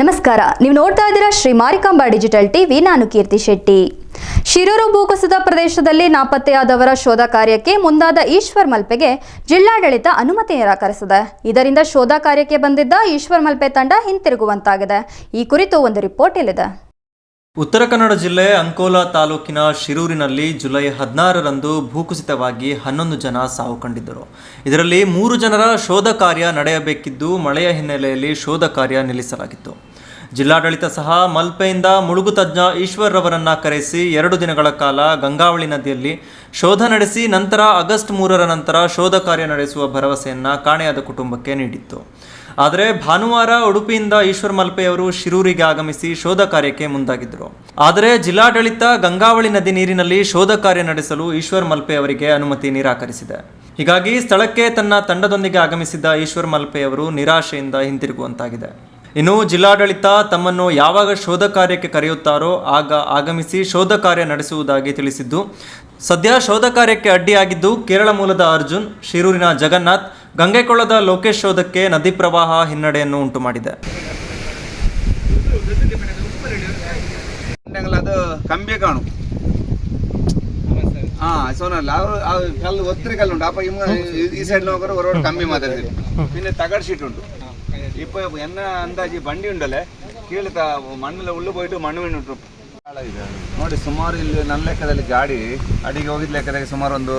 ನಮಸ್ಕಾರ. ನೀವು ನೋಡ್ತಾ ಇದ್ದೀರಾ ಶ್ರೀ ಮಾರಿಕಾಂಬಾ ಡಿಜಿಟಲ್ ಟಿವಿ. ನಾನು ಕೀರ್ತಿ ಶೆಟ್ಟಿ. ಶಿರೂರು ಭೂಕುಸಿತ ಪ್ರದೇಶದಲ್ಲಿ ನಾಪತ್ತೆಯಾದವರ ಶೋಧ ಕಾರ್ಯಕ್ಕೆ ಮುಂದಾದ ಈಶ್ವರ್ ಮಲ್ಪೆಗೆ ಜಿಲ್ಲಾಡಳಿತ ಅನುಮತಿ ನಿರಾಕರಿಸಿದೆ. ಇದರಿಂದ ಶೋಧ ಕಾರ್ಯಕ್ಕೆ ಬಂದಿದ್ದ ಈಶ್ವರ್ ಮಲ್ಪೆ ತಂಡ ಹಿಂತಿರುಗುವಂತಾಗಿದೆ. ಈ ಕುರಿತು ಒಂದು ರಿಪೋರ್ಟ್ ಇಲ್ಲಿದೆ. ಉತ್ತರ ಕನ್ನಡ ಜಿಲ್ಲೆ ಅಂಕೋಲಾ ತಾಲೂಕಿನ ಶಿರೂರಿನಲ್ಲಿ ಜುಲೈ ಹದಿನಾರರಂದು ಭೂಕುಸಿತವಾಗಿ ಹನ್ನೊಂದು ಜನ ಸಾವು ಕಂಡಿದ್ದರು ಇದರಲ್ಲಿ ಮೂರು ಜನರ ಶೋಧ ಕಾರ್ಯ ನಡೆಯಬೇಕಿದ್ದು ಮಳೆಯ ಹಿನ್ನೆಲೆಯಲ್ಲಿ ಶೋಧ ಕಾರ್ಯ ನಿಲ್ಲಿಸಲಾಗಿತ್ತು. ಜಿಲ್ಲಾಡಳಿತ ಸಹ ಮಲ್ಪೆಯಿಂದ ಮುಳುಗು ತಜ್ಞ ಈಶ್ವರ್ ರವರನ್ನ ಕರೆಸಿ ಎರಡು ದಿನಗಳ ಕಾಲ ಗಂಗಾವಳಿ ನದಿಯಲ್ಲಿ ಶೋಧ ನಡೆಸಿ ನಂತರ ಆಗಸ್ಟ್ ಮೂರರ ನಂತರ ಶೋಧ ಕಾರ್ಯ ನಡೆಸುವ ಭರವಸೆಯನ್ನು ಕಾಣೆಯಾದ ಕುಟುಂಬಕ್ಕೆ ನೀಡಿತ್ತು. ಆದರೆ ಭಾನುವಾರ ಉಡುಪಿಯಿಂದ ಈಶ್ವರ್ ಮಲ್ಪೆಯವರು ಶಿರೂರಿಗೆ ಆಗಮಿಸಿ ಶೋಧ ಕಾರ್ಯಕ್ಕೆ ಮುಂದಾಗಿದ್ದರು. ಆದರೆ ಜಿಲ್ಲಾಡಳಿತ ಗಂಗಾವಳಿ ನದಿ ನೀರಿನಲ್ಲಿ ಶೋಧ ಕಾರ್ಯ ನಡೆಸಲು ಈಶ್ವರ್ ಮಲ್ಪೆ ಅವರಿಗೆ ಅನುಮತಿ ನಿರಾಕರಿಸಿದೆ. ಹೀಗಾಗಿ ಸ್ಥಳಕ್ಕೆ ತನ್ನ ತಂಡದೊಂದಿಗೆ ಆಗಮಿಸಿದ್ದ ಈಶ್ವರ್ ಮಲ್ಪೆಯವರು ನಿರಾಶೆಯಿಂದ ಹಿಂತಿರುಗುವಂತಾಗಿದೆ. ಇನ್ನು ಜಿಲ್ಲಾಡಳಿತ ತಮ್ಮನ್ನು ಯಾವಾಗ ಶೋಧ ಕಾರ್ಯಕ್ಕೆ ಕರೆಯುತ್ತಾರೋ ಆಗ ಆಗಮಿಸಿ ಶೋಧ ಕಾರ್ಯ ನಡೆಸುವುದಾಗಿ ತಿಳಿಸಿದ್ದು ಸದ್ಯ ಶೋಧ ಕಾರ್ಯಕ್ಕೆ ಅಡ್ಡಿಯಾಗಿದ್ದು ಕೇರಳ ಮೂಲದ ಅರ್ಜುನ್ ಶಿರೂರಿನ ಜಗನ್ನಾಥ್ ಗಂಗೆಕೊಳ್ಳದ ಲೋಕೇಶ್ ಶೋಧಕ್ಕೆ ನದಿ ಪ್ರವಾಹ ಹಿನ್ನಡೆಯನ್ನು ಉಂಟು ಮಾಡಿದೆ ಕಂಬಿ ಮಾತಾಡ್ತೀವಿ ಪಿನ್ನೆ ತಗಡ್ ಶೀಟ್ ಉಂಟು ಇಪ್ಪ ಎನ್ನ ಅಂದಾಜಿ ಬಂಡಿ ಉಂಡಲೆ ಕೀಳ್ತ ಮಣ್ಣೆಲ್ಲ ಉಳ್ಳು പോയിട്ട് ಮಣ್ಣು ಮಣ್ಣು ಉಂಟು ನೋಡಿ ಸುಮಾರು ಇಲ್ಲಿ ನನ್ನ ಲೆಕ್ಕದಲ್ಲಿ ಗಾಡಿ ಅಡಿಗೆ ಹೋಗಿದ ಲೆಕ್ಕದಲ್ಲಿ ಸುಮಾರು ಒಂದು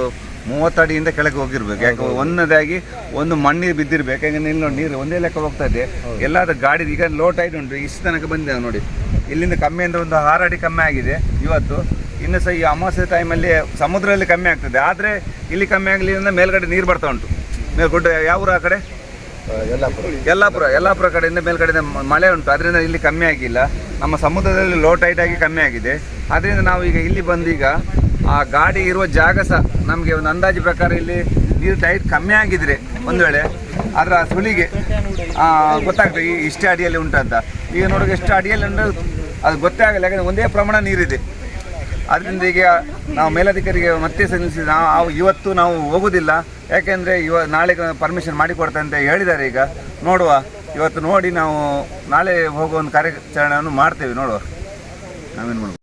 ಮೂವತ್ತು ಅಡಿಯಿಂದ ಕೆಳಗೆ ಹೋಗಿರ್ಬೇಕು ಯಾಕೆ ಒಂದದಾಗಿ ಒಂದು ಮಣ್ಣಿಗೆ ಬಿದ್ದಿರ್ಬೇಕು ಯಾಕಂದ್ರೆ ಇಲ್ಲಿ ನೋಡಿ ನೀರು ಒಂದೇ ಲೆಕ್ಕ ಹೋಗ್ತಾ ಇದೆ ಎಲ್ಲಾದ ಗಾಡಿ ಈಗ ಲೋ ಟೈಟ್ ಉಂಟು ಇಷ್ಟು ತನಕ ಬಂದಿದೆ ನೋಡಿ ಇಲ್ಲಿಂದ ಕಮ್ಮಿ ಅಂದ್ರೆ ಒಂದು ಆರು ಅಡಿ ಕಮ್ಮಿ ಆಗಿದೆ ಇವತ್ತು ಇನ್ನು ಸಹ ಈ ಅಮಾವಾಸ್ಯೆ ಟೈಮಲ್ಲಿ ಸಮುದ್ರದಲ್ಲಿ ಕಮ್ಮಿ ಆಗ್ತದೆ ಆದರೆ ಇಲ್ಲಿ ಕಮ್ಮಿ ಆಗಲಿ ಅಂದ್ರೆ ಮೇಲ್ಗಡೆ ನೀರು ಬರ್ತಾ ಉಂಟು ಮೇಲ್ಗುಡ್ಡ ಯಾವ ಊರು ಆ ಕಡೆ ಯಲ್ಲಾಪುರ. ಯಲ್ಲಾಪುರ ಕಡೆಯಿಂದ ಮೇಲ್ಗಡೆಯಿಂದ ಮಳೆ ಉಂಟು. ಅದರಿಂದ ಇಲ್ಲಿ ಕಮ್ಮಿ ಆಗಿಲ್ಲ. ನಮ್ಮ ಸಮುದ್ರದಲ್ಲಿ ಲೋ ಟೈಟ್ ಆಗಿ ಕಮ್ಮಿ ಆಗಿದೆ. ಅದರಿಂದ ನಾವು ಈಗ ಇಲ್ಲಿ ಬಂದೀಗ, ಆ ಗಾಡಿ ಇರುವ ಜಾಗ ಸಹ ನಮಗೆ ಒಂದು ಅಂದಾಜು ಪ್ರಕಾರ ಇಲ್ಲಿ ನೀರು ಟೈಟ್ ಕಮ್ಮಿ ಆಗಿದ್ರೆ ಒಂದು ವೇಳೆ ಅದರ ಸುಳಿಗೆ ಗೊತ್ತಾಗ್ತದೆ. ಈ ಇಷ್ಟೇ ಅಡಿಯಲ್ಲಿ ಉಂಟಂತ. ಈಗ ನೋಡೋಕೆ ಎಷ್ಟು ಅಡಿಯಲ್ಲಿ ಉಂಟು ಅದು ಗೊತ್ತೇ ಆಗಲ್ಲ. ಯಾಕಂದರೆ ಒಂದೇ ಪ್ರಮಾಣ ನೀರಿದೆ. ಅದರಿಂದ ಈಗ ನಾವು ಮೇಲಧಿಕಾರಿಗೆ ಮತ್ತೆ ಸಲ್ಲಿಸಿ, ನಾವು ಇವತ್ತು ನಾವು ಹೋಗುದಿಲ್ಲ. ಯಾಕೆಂದರೆ ಇವ ನಾಳೆ ಪರ್ಮಿಷನ್ ಮಾಡಿಕೊಡ್ತಂತ ಹೇಳಿದ್ದಾರೆ ಈಗ. ನೋಡುವ. ಇವತ್ತು ನೋಡಿ ನಾವು ನಾಳೆ ಹೋಗುವ ಒಂದು ಕಾರ್ಯಾಚರಣೆಯನ್ನು ಮಾಡ್ತೇವೆ. ನೋಡುವ. ನಾವೇನು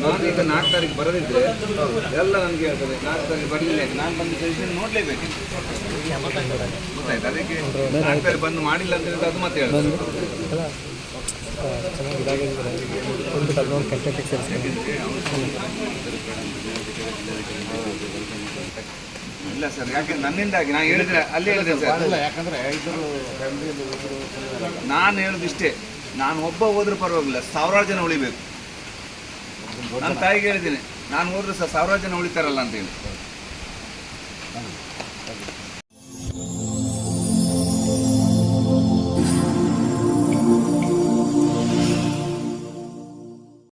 ನಾನು ಈಗ ನಾಲ್ಕು ತಾರೀಕು ಬರದಿದ್ರೆ ಎಲ್ಲ ನನಗೆ ಹೇಳ್ತದೆ ನಾಲ್ಕು ತಾರೀಕು ಬರಲಿಲ್ಲ ನಾನು ಬಂದು ಸಜೆಷನ್ ನೋಡಲೇಬೇಕು ಅದಕ್ಕೆ ನಾಲ್ಕು ತಾರೀಕು ಬಂದು ಮಾಡಿಲ್ಲ ಅಂತ ಹೇಳಿದ್ರೆ ಅದು ಮತ್ತೆ ಹೇಳ್ತದೆ ಇಲ್ಲ ಸರ್ ಯಾಕೆ ನನ್ನಿಂದಾಗಿ? ನಾನು ಹೇಳಿದ್ರೆ ಅಲ್ಲಿ ಹೇಳಿದೆ ಸರ್. ಯಾಕಂದ್ರೆ ಇದ್ರು ನಾನು ಹೇಳುದು ಇಷ್ಟೇ ನಾನು ಒಬ್ಬ ಹೋದ್ರೆ ಪರವಾಗಿಲ್ಲ ಸಾವಿರಾರು ಜನ ಉಳಿಬೇಕು. ನನ್ನ ತಾಯಿಗೆ ಹೇಳಿದ್ದೀನಿ ನಾನು ಹೋದ್ರೆ ಸರ್ ಸಾವಿರಾರು ಜನ ಉಳಿತಾರಲ್ಲ ಅಂತ ಹೇಳಿ.